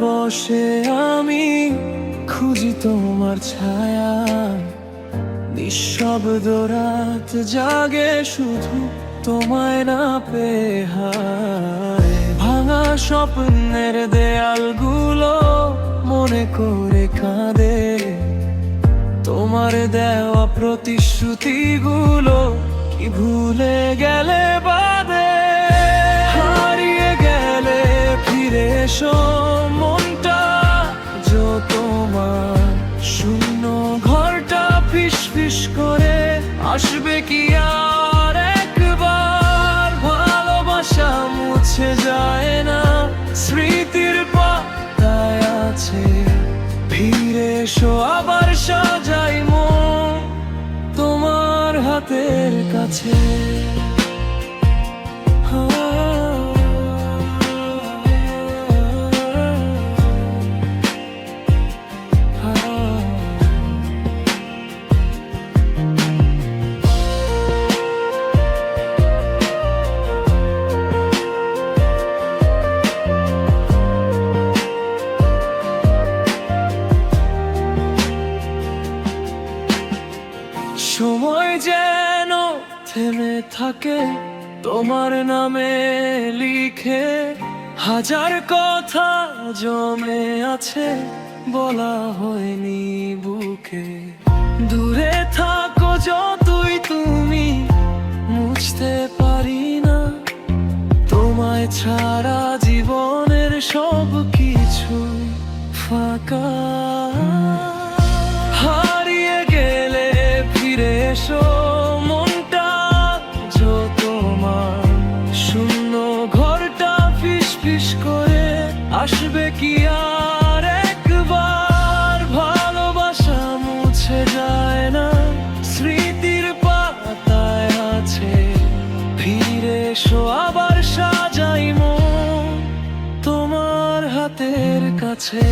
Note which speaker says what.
Speaker 1: বসে আমি খুঁজি তোমার ছায়া। নিঃশব্দ রাত জাগে শুধু তোমায় না পেয়ে হায়। ভাঙা স্বপ্নের দেয়ালগুলো মনে করে কাঁদে। তোমার দেওয়া প্রতিশ্রুতিগুলো কি ভুলে গেলে বাদে কি আর একবার ভালোবাসা মুছে যায় না? স্মৃতির পাতায় আছে। ফিরে এসো, আবার সাজাই মন তোমার হাতের কাছে। সময় যেন থেমে থাকে, তোমার নামে লিখে হাজার কথা জমে আছে, বলা হয়নি বুকে। দূরে থাকো যতই তুমি, মুছতে পারি না। তোমায় ছাড়া জীবনের সব কিছু ফাঁকা। এসো, মনটা যো তোমার। শূন্য ঘরটা ফিস ফিস করে আসবে কি আর একবার? ভালোবাসা মুছে যায় না, স্মৃতির পাতায় আছে। ফিরে এসো, আবার সাজাই মন তোমার হাতের কাছে।